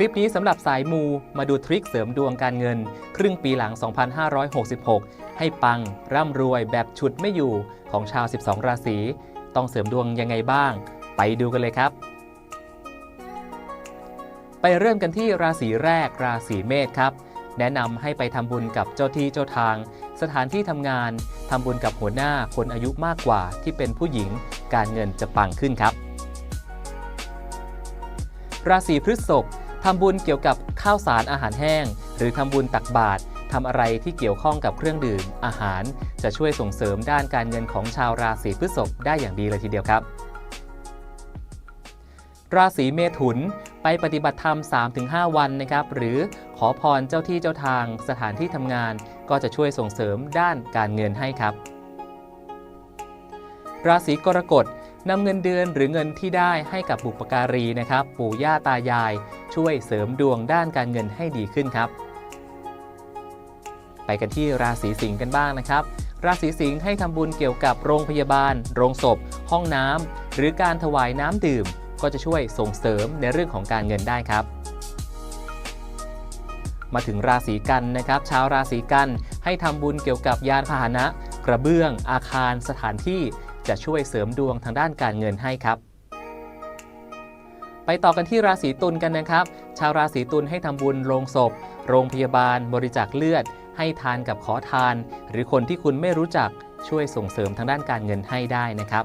ลิปนี้สำหรับสายมูมาดูทริคเสริมดวงการเงิน ครึ่งปีหลัง 2566 ให้ปัง ร่ำรวยแบบฉุดไม่อยู่ของชาว 12 ราศี ต้องเสริมดวงยังไงบ้าง ไปดูกันเลยครับ ไปเริ่มกันที่ราศีแรกราศีเมษครับ แนะนำให้ไปทำบุญกับเจ้าที่เจ้าทาง สถานที่ทำงานทำบุญกับหัวหน้าคนอายุมากกว่าที่เป็นผู้หญิง การเงินจะปังขึ้นครับ ราศีพฤษภ ทำบุญเกี่ยวกับข้าวสารอาหารแห้ง หรือทำบุญตักบาตรทำอะไรที่เกี่ยวข้องกับเครื่องดื่ม อาหาร จะช่วยส่งเสริมด้านการเงินของชาวราศีพฤษภได้อย่างดีเลยทีเดียวครับ ราศีเมถุนไปปฏิบัติธรรม 3-5 วันนะครับ หรือขอพรเจ้าที่เจ้าทางสถานที่ทำงาน ก็จะช่วยส่งเสริมด้านการเงินให้ครับ ราศีกรกฎ นำเงินเดือนหรือเงินที่ได้ให้กับบุปการีนะครับ ปู่ย่าตายาย ช่วยเสริมดวงด้านการเงินให้ดีขึ้นครับ ไปกันที่ราศีสิงห์กันบ้างนะครับ ราศีสิงห์ให้ทำบุญเกี่ยวกับโรงพยาบาล โรงศพ ห้องน้ำหรือการถวายน้ำดื่ม ก็จะช่วยส่งเสริมในเรื่องของการเงินได้ครับมาถึงราศีกันนะครับชาวราศีกันให้ทำบุญเกี่ยวกับยานพาหนะ กระเบื้อง อาคาร สถานที่ จะช่วยเสริมดวงทางด้านการเงินให้ครับ ไปต่อกันที่ราศีตุลกันนะครับ ชาวราศีตุลให้ทำบุญโรงศพ โรงพยาบาล บริจาคเลือด ให้ทานกับขอทาน หรือคนที่คุณไม่รู้จักช่วยส่งเสริมทางด้านการเงินให้ได้นะครับ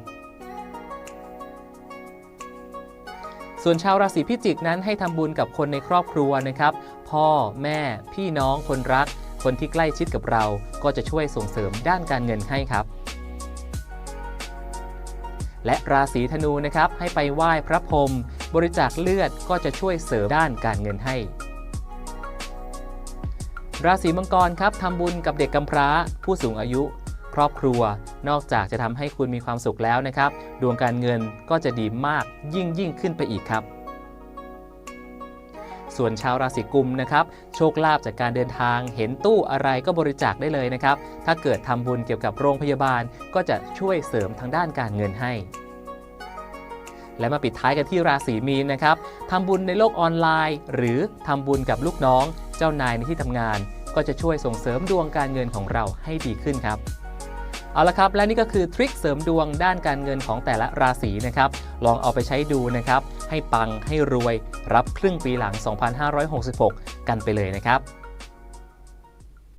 ส่วนชาวราศีพิจิกนั้นให้ทำบุญกับคนในครอบครัวนะครับ พ่อแม่ พี่น้องคนรัก คนที่ใกล้ชิดกับเรา ก็จะช่วยส่งเสริมด้านการเงินให้ครับ และราศีธนูนะครับให้ไปไหว้พระพรหมบริจาคเลือดก็จะช่วยเสริมด้านการเงินให้ ราศีมังกรครับทำบุญกับเด็กกำพร้า ผู้สูงอายุ ครอบครัว นอกจากจะทำให้คุณมีความสุขแล้วนะครับ ดวงการเงินก็จะดีมากยิ่งยิ่งขึ้นไปอีกครับ ส่วนชาวราศีกุมนะครับโชคลาภจากการเดินทาง เห็นตู้อะไรก็บริจาคได้เลยนะครับ ถ้าเกิดทำบุญเกี่ยวกับโรงพยาบาล ก็จะช่วยเสริมทางด้านการเงินให้และมาปิดท้ายกันที่ราศีมีนนะครับทำบุญในโลกออนไลน์ หรือทำบุญกับลูกน้อง เจ้านายในที่ทำงาน ก็จะช่วยส่งเสริมดวงการเงินของเราให้ดีขึ้นครับ เอาละครับ และนี่ก็คือทริคเสริมดวงด้านการเงินของแต่ละราศีนะครับ ลองเอาไปใช้ดูนะครับ ให้ปังให้รวยรับครึ่งปีหลัง 2566 กันไปเลยนะครับ